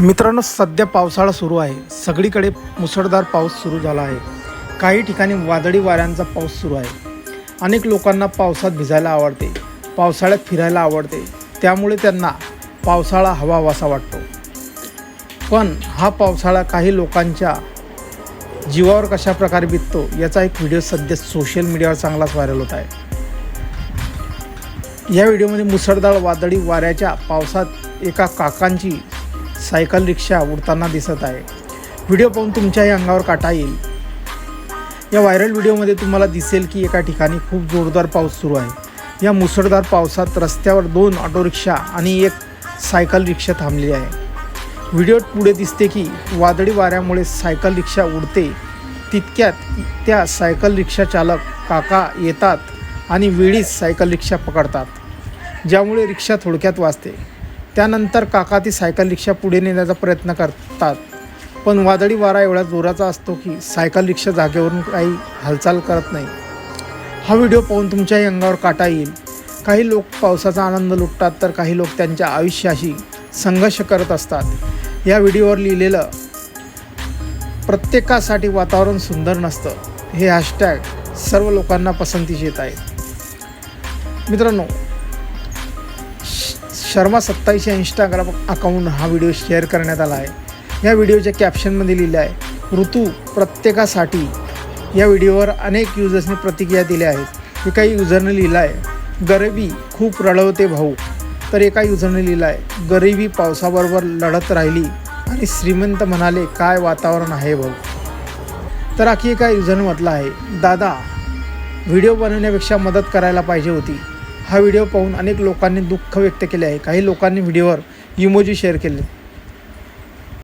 मित्रांनो सध्या पावसाळा सुरू आहे. सगळीकडे मुसळधार पाऊस सुरू झाला आहे. काही ठिकाणी वादळी वाऱ्यांचा पाऊस सुरू आहे. अनेक लोकांना पावसात भिजायला आवडते. पावसाळ्यात फिरायला आवडते. त्यामुळे त्यांना पावसाळा हवावासा वाटतो. पण हा पावसाळा काही लोकांच्या जीवावर कशा प्रकारे बिततो याचा एक व्हिडिओ सध्या सोशल मीडियावर चांगलाच व्हायरल होत आहे. या व्हिडिओमध्ये मुसळधार वादळी वाऱ्याच्या पावसात एका काकांची सायकल रिक्षा उडताना दिसत आहे. व्हिडिओ पाहून तुमच्याही अंगावर काटा येईल. या व्हायरल व्हिडिओमध्ये तुम्हाला दिसेल की एका ठिकाणी खूप जोरदार पाऊस सुरू आहे. या मुसळधार पावसात रस्त्यावर दोन ऑटो रिक्षा आणि एक सायकल रिक्षा थांबली आहे. व्हिडिओत पुढे दिसते की वादळी वाऱ्यामुळे सायकल रिक्षा उडते. तितक्यात त्या सायकल रिक्षा चालक काका येतात आणि वेळीच सायकल रिक्षा पकडतात. ज्यामुळे रिक्षा थोडक्यात वाचते. त्यानंतर काका ती सायकल रिक्षा पुढे नेण्याचा प्रयत्न करतात. पण वादळी वारा एवढा जोराचा असतो की सायकल रिक्षा जागेवरून काही हालचाल करत नाही. हा व्हिडिओ पाहून तुमच्याही अंगावर काटा येईल. काही लोक पावसाचा आनंद लुटतात तर काही लोक त्यांच्या आयुष्याशी संघर्ष करत असतात. या व्हिडिओवर लिहिलेलं प्रत्येकासाठी वातावरण सुंदर नसतं. हे हॅशटॅग सर्व लोकांना पसंतीस येत आहे. मित्रांनो शर्मा सत्तावीस या इंस्टाग्राम अकाउंट हा व्हिडिओ शेअर करण्यात आला आहे. या व्हिडिओच्या कॅप्शनमध्ये लिहिलं आहे ऋतू प्रत्येकासाठी. या व्हिडिओवर अनेक युजर्सने प्रतिक्रिया दिल्या आहेत एका युजरने लिहिलं आहे गरिबी खूप रडवते भाऊ. तर एका युजरने लिहिलं आहे गरिबी पावसाबरोबर लढत राहिली आणि श्रीमंत म्हणाले काय वातावरण आहे भाऊ? तर आखी एका युजरने म्हटलं आहे दादा व्हिडिओ बनवण्यापेक्षा मदत करायला पाहिजे होती. हा व्हिडिओ पाहून अनेक लोकांनी दुःख व्यक्त केले आहे. काही लोकांनी व्हिडिओवर इमोजी शेअर केले.